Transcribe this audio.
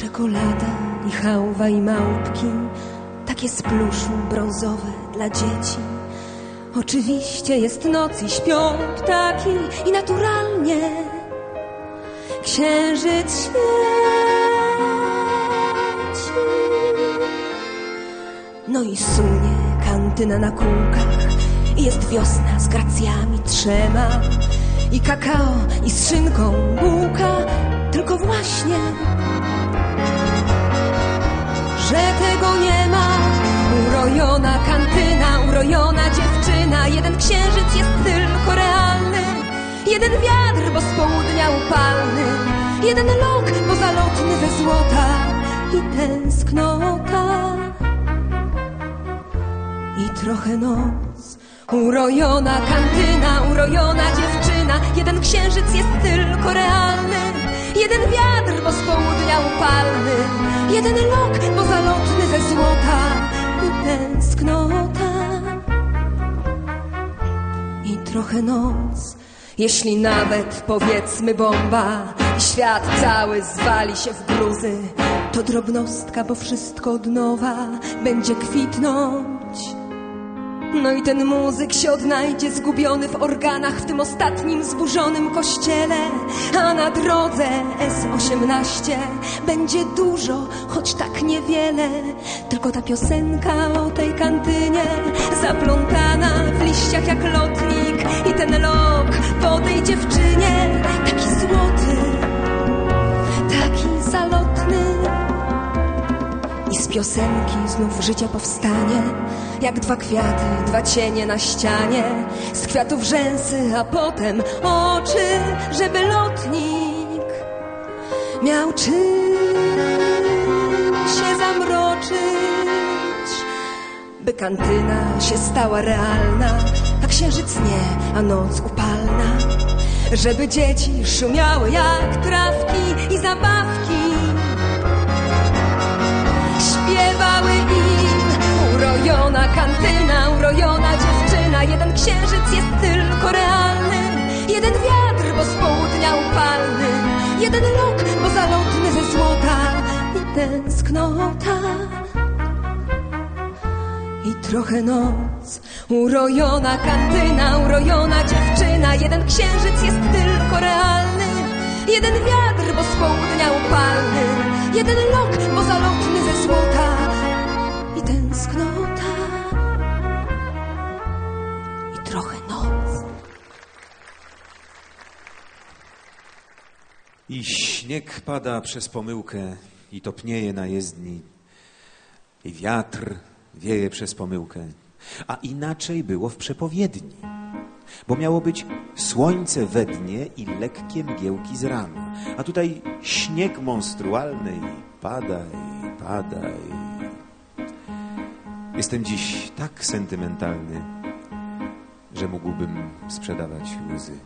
Czekolada i hałwa i małpki, takie z pluszu brązowe dla dzieci. Oczywiście jest noc i śpią ptaki i naturalnie księżyc świeci. No i sunie kantyna na kółkach i jest wiosna z gracjami trzema i kakao i z szynką bułka, tylko właśnie jeden wiatr, bo z południa upalny, jeden lok pozalotny ze złota i tęsknota. I trochę noc, urojona kantyna, urojona dziewczyna, jeden księżyc jest tylko realny, jeden wiatr, bo z południa upalny, jeden lok pozalotny ze złota i tęsknota. I trochę noc, jeśli nawet powiedzmy bomba i świat cały zwali się w gruzy, to drobnostka, bo wszystko od nowa będzie kwitnąć. No i ten muzyk się odnajdzie zgubiony w organach w tym ostatnim zburzonym kościele, a na drodze S18 będzie dużo, choć tak niewiele. Tylko ta piosenka o tej kantynie, zaplątana w liściach jak lotnik i ten lok po tej dziewczynie, I z piosenki znów życie powstanie, jak dwa kwiaty, dwa cienie na ścianie, z kwiatów rzęsy, a potem oczy, żeby lotnik miał czym się zamroczyć, by kantyna się stała realna, a księżyc nie, a noc upalna, żeby dzieci szumiały jak trawki tęsknota i trochę noc. Urojona kantyna, urojona dziewczyna. Jeden księżyc jest tylko realny. Jeden wiatr, bo z południa upalny. Jeden lok pozalotny ze złota. I tęsknota I trochę noc. I śnieg pada przez pomyłkę i topnieje na jezdni. I wiatr wieje przez pomyłkę. A inaczej było w przepowiedni. Bo miało być słońce we dnie i lekkie mgiełki z rana. A tutaj śnieg monstrualny i pada i pada. Jestem dziś tak sentymentalny, że mógłbym sprzedawać łzy.